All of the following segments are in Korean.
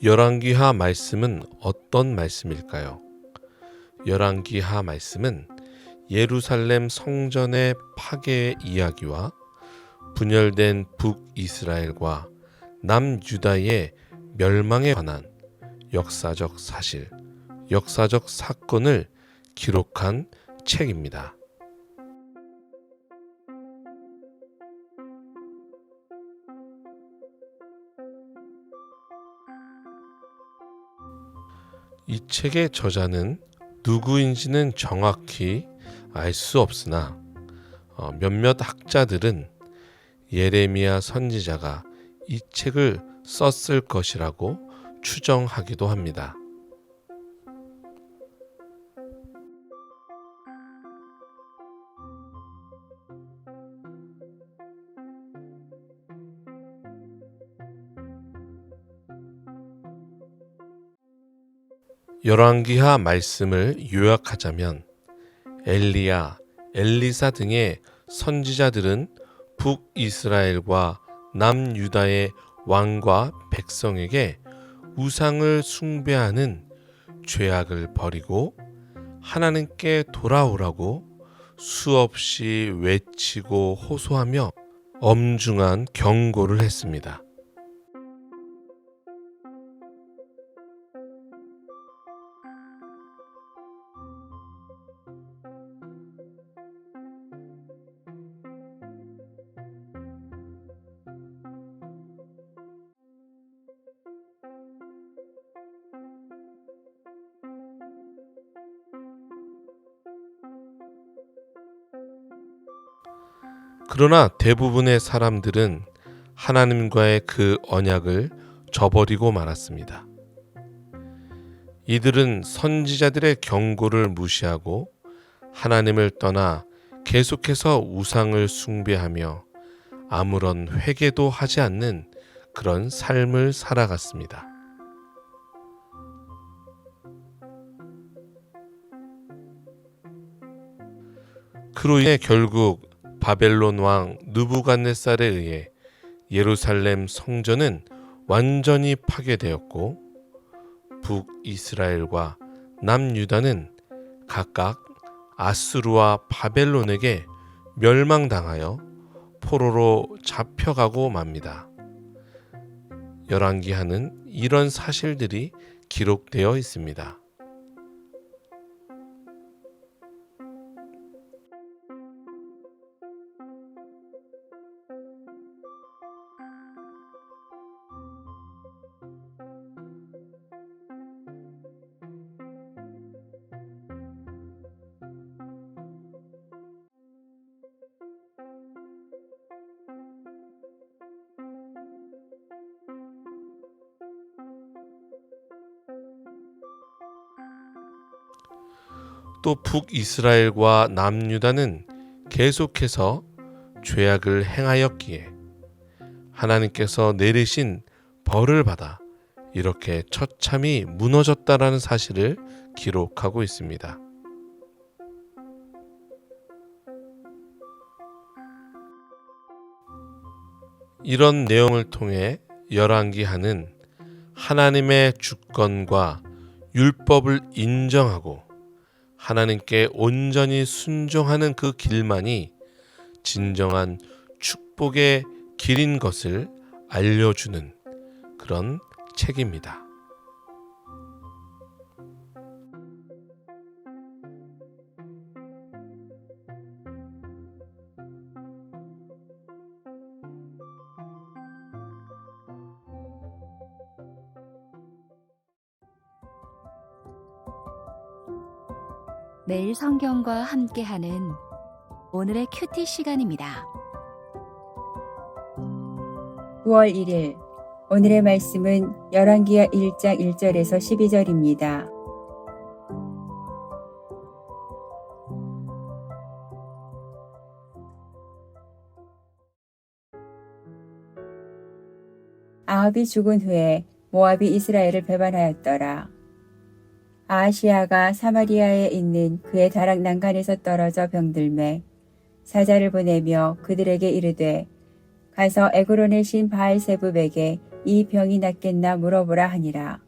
열왕기하 말씀은 어떤 말씀일까요? 열왕기하 말씀은 예루살렘 성전의 파괴의 이야기와 분열된 북이스라엘과 남유다의 멸망에 관한 역사적 사실, 역사적 사건을 기록한 책입니다. 이 책의 저자는 누구인지는 정확히 알 수 없으나 어, 몇몇 학자들은 예레미야 선지자가 이 책을 썼을 것이라고 추정하기도 합니다. 열왕기하 말씀을 요약하자면 엘리야, 엘리사 등의 선지자들은 북이스라엘과 남유다의 왕과 백성에게 우상을 숭배하는 죄악을 버리고 하나님께 돌아오라고 수없이 외치고 호소하며 엄중한 경고를 했습니다. 그러나 대부분의 사람들은 하나님과의 그 언약을 저버리고 말았습니다. 이들은 선지자들의 경고를 무시하고 하나님을 떠나 계속해서 우상을 숭배하며 아무런 회개도 하지 않는 그런 삶을 살아갔습니다. 그로 인해 결국 바벨론 왕 누부갓네살에 의해 예루살렘 성전은 완전히 파괴되었고 북이스라엘과 남유다는 각각 아수르와 바벨론에게 멸망당하여 포로로 잡혀가고 맙니다. 열왕기하는 이런 사실들이 기록되어 있습니다. 또 북이스라엘과 남유다는 계속해서 죄악을 행하였기에 하나님께서 내리신 벌을 받아 이렇게 처참히 무너졌다라는 사실을 기록하고 있습니다. 이런 내용을 통해 열왕기하는 하나님의 주권과 율법을 인정하고 하나님께 온전히 순종하는 그 길만이 진정한 축복의 길인 것을 알려주는 그런 책입니다. 매일 성경과 함께하는 오늘의 큐티 시간입니다. 9월 1일 오늘의 말씀은 열왕기하 1장 1절에서 12절입니다. 아합이 죽은 후에 모압이 이스라엘을 배반하였더라. 아시아가 사마리아에 있는 그의 다락 난간에서 떨어져 병들매 사자를 보내며 그들에게 이르되 가서 에그론의 신 바알세붑에게 이 병이 낫겠나 물어보라 하니라.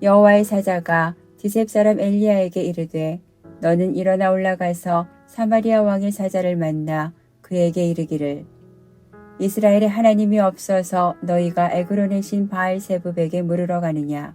여호와의 사자가 디셉 사람 엘리야에게 이르되 너는 일어나 올라가서 사마리아 왕의 사자를 만나 그에게 이르기를 이스라엘의 하나님이 없어서 너희가 에그론의 신 바알 세부백에 물으러 가느냐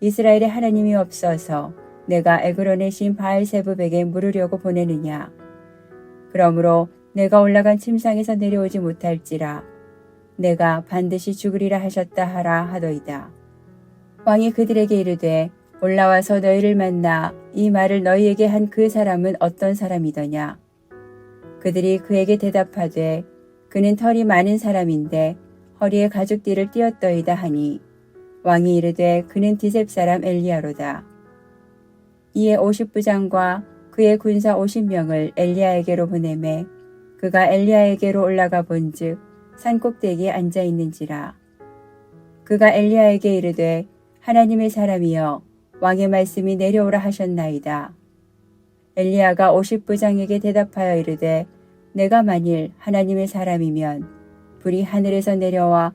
이스라엘의 하나님이 없어서 내가 에그론의 신 바알세부백에 물으려고 보내느냐? 그러므로 내가 올라간 침상에서 내려오지 못할지라. 내가 반드시 죽으리라 하셨다 하라 하더이다. 왕이 그들에게 이르되 올라와서 너희를 만나 이 말을 너희에게 한 그 사람은 어떤 사람이더냐? 그들이 그에게 대답하되 그는 털이 많은 사람인데 허리에 가죽띠를 띄었더이다 하니 왕이 이르되 그는 디셉 사람 엘리야로다. 이에 오십 부장과 그의 군사 오십 명을 엘리야에게로 보내매 그가 엘리야에게로 올라가 본즉 산 꼭대기에 앉아 있는지라. 그가 엘리야에게 이르되 하나님의 사람이여 왕의 말씀이 내려오라 하셨나이다. 엘리야가 오십 부장에게 대답하여 이르되 내가 만일 하나님의 사람이면 불이 하늘에서 내려와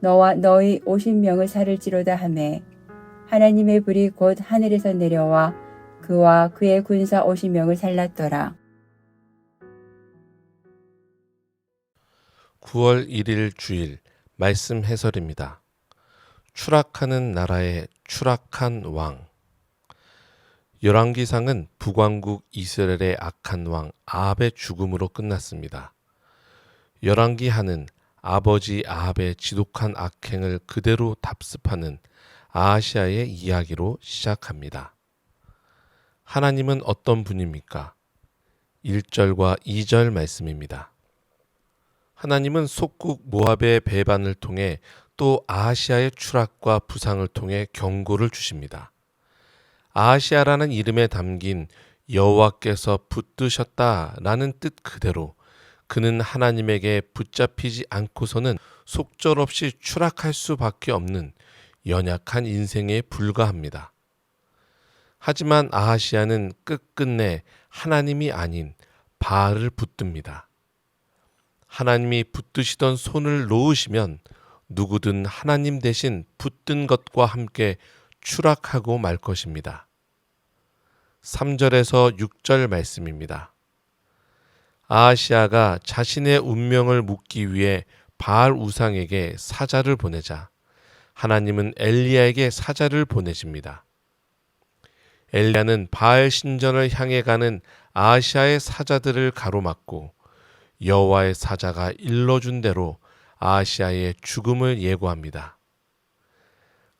너와 너희 오십 명을 살을지로다 하매 하나님의 불이 곧 하늘에서 내려와 그와 그의 군사 오십 명을 살랐더라. 9월 1일 주일 말씀 해설입니다. 추락하는 나라의 추락한 왕. 열왕기상은 북왕국 이스라엘의 악한 왕 아합의 죽음으로 끝났습니다. 열왕기하는 아버지 아합의 지독한 악행을 그대로 답습하는 아하시아의 이야기로 시작합니다. 하나님은 어떤 분입니까? 1절과 2절 말씀입니다. 하나님은 속국 모압의 배반을 통해 또 아하시아의 추락과 부상을 통해 경고를 주십니다. 아하시아라는 이름에 담긴 여호와께서 붙드셨다라는 뜻 그대로 그는 하나님에게 붙잡히지 않고서는 속절없이 추락할 수밖에 없는 연약한 인생에 불과합니다. 하지만 아하시아는 끝끝내 하나님이 아닌 바알을 붙듭니다. 하나님이 붙드시던 손을 놓으시면 누구든 하나님 대신 붙든 것과 함께 추락하고 말 것입니다. 3절에서 6절 말씀입니다. 아하시아가 자신의 운명을 묻기 위해 바알 우상에게 사자를 보내자 하나님은 엘리야에게 사자를 보내십니다. 엘리야는 바알 신전을 향해 가는 아하시아의 사자들을 가로막고 여호와의 사자가 일러준 대로 아하시아의 죽음을 예고합니다.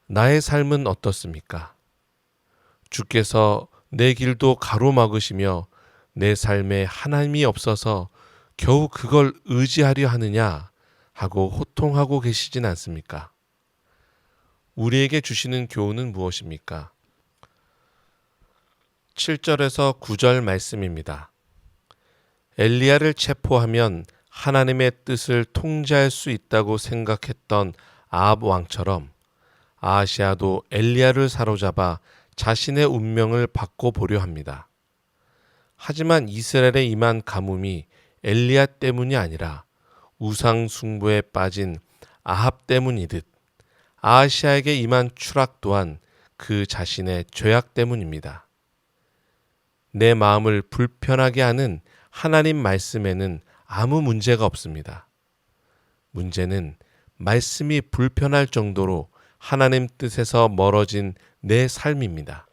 나의 삶은 어떻습니까? 주께서 내 길도 가로막으시며 내 삶에 하나님이 없어서 겨우 그걸 의지하려 하느냐 하고 호통하고 계시진 않습니까? 우리에게 주시는 교훈은 무엇입니까? 7절에서 9절 말씀입니다. 엘리야를 체포하면 하나님의 뜻을 통제할 수 있다고 생각했던 아합 왕처럼 아시아도 엘리야를 사로잡아 자신의 운명을 바꿔 보려 합니다. 하지만 이스라엘에 임한 가뭄이 엘리야 때문이 아니라 우상 숭배에 빠진 아합 때문이듯 아시아에게 임한 추락 또한 그 자신의 죄악 때문입니다. 내 마음을 불편하게 하는 하나님 말씀에는 아무 문제가 없습니다. 문제는 말씀이 불편할 정도로 하나님 뜻에서 멀어진 내 삶입니다.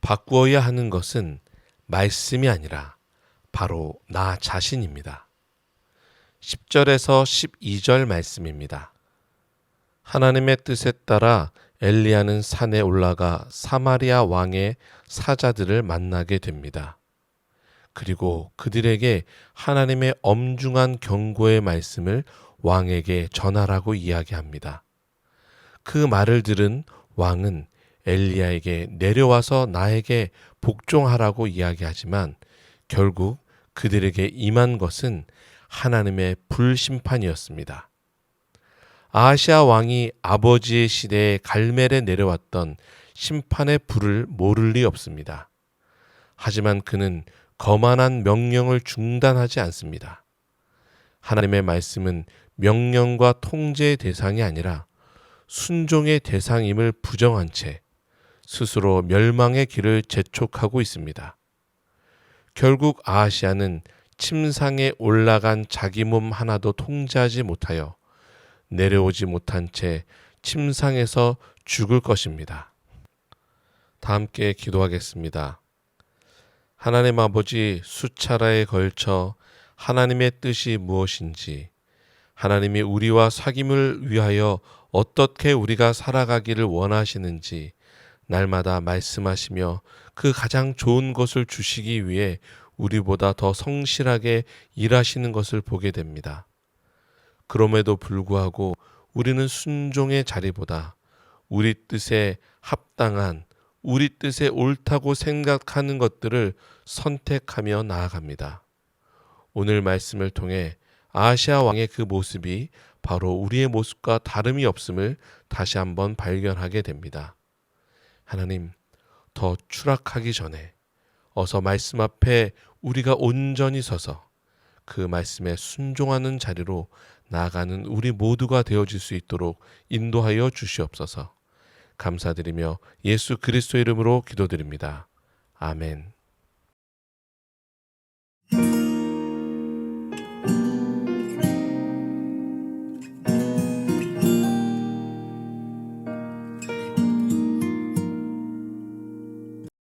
바꾸어야 하는 것은 말씀이 아니라 바로 나 자신입니다. 10절에서 12절 말씀입니다. 하나님의 뜻에 따라 엘리야는 산에 올라가 사마리아 왕의 사자들을 만나게 됩니다. 그리고 그들에게 하나님의 엄중한 경고의 말씀을 왕에게 전하라고 이야기합니다. 그 말을 들은 왕은 엘리야에게 내려와서 나에게 복종하라고 이야기하지만 결국 그들에게 임한 것은 하나님의 불심판이었습니다. 아시아 왕이 아버지의 시대에 갈멜에 내려왔던 심판의 불을 모를 리 없습니다. 하지만 그는 거만한 명령을 중단하지 않습니다. 하나님의 말씀은 명령과 통제의 대상이 아니라 순종의 대상임을 부정한 채 스스로 멸망의 길을 재촉하고 있습니다. 결국 아시아는 침상에 올라간 자기 몸 하나도 통제하지 못하여 내려오지 못한 채 침상에서 죽을 것입니다. 다 함께 기도하겠습니다. 하나님 아버지 수차례에 걸쳐 하나님의 뜻이 무엇인지, 하나님이 우리와 사귐을 위하여 어떻게 우리가 살아가기를 원하시는지 날마다 말씀하시며 그 가장 좋은 것을 주시기 위해 우리보다 더 성실하게 일하시는 것을 보게 됩니다. 그럼에도 불구하고 우리는 순종의 자리보다 우리 뜻에 합당한 우리 뜻에 옳다고 생각하는 것들을 선택하며 나아갑니다. 오늘 말씀을 통해 아시아 왕의 그 모습이 바로 우리의 모습과 다름이 없음을 다시 한번 발견하게 됩니다. 하나님, 더 추락하기 전에 어서 말씀 앞에 우리가 온전히 서서 그 말씀에 순종하는 자리로 나아가는 우리 모두가 되어질 수 있도록 인도하여 주시옵소서. 감사드리며 예수 그리스도 이름으로 기도드립니다. 아멘.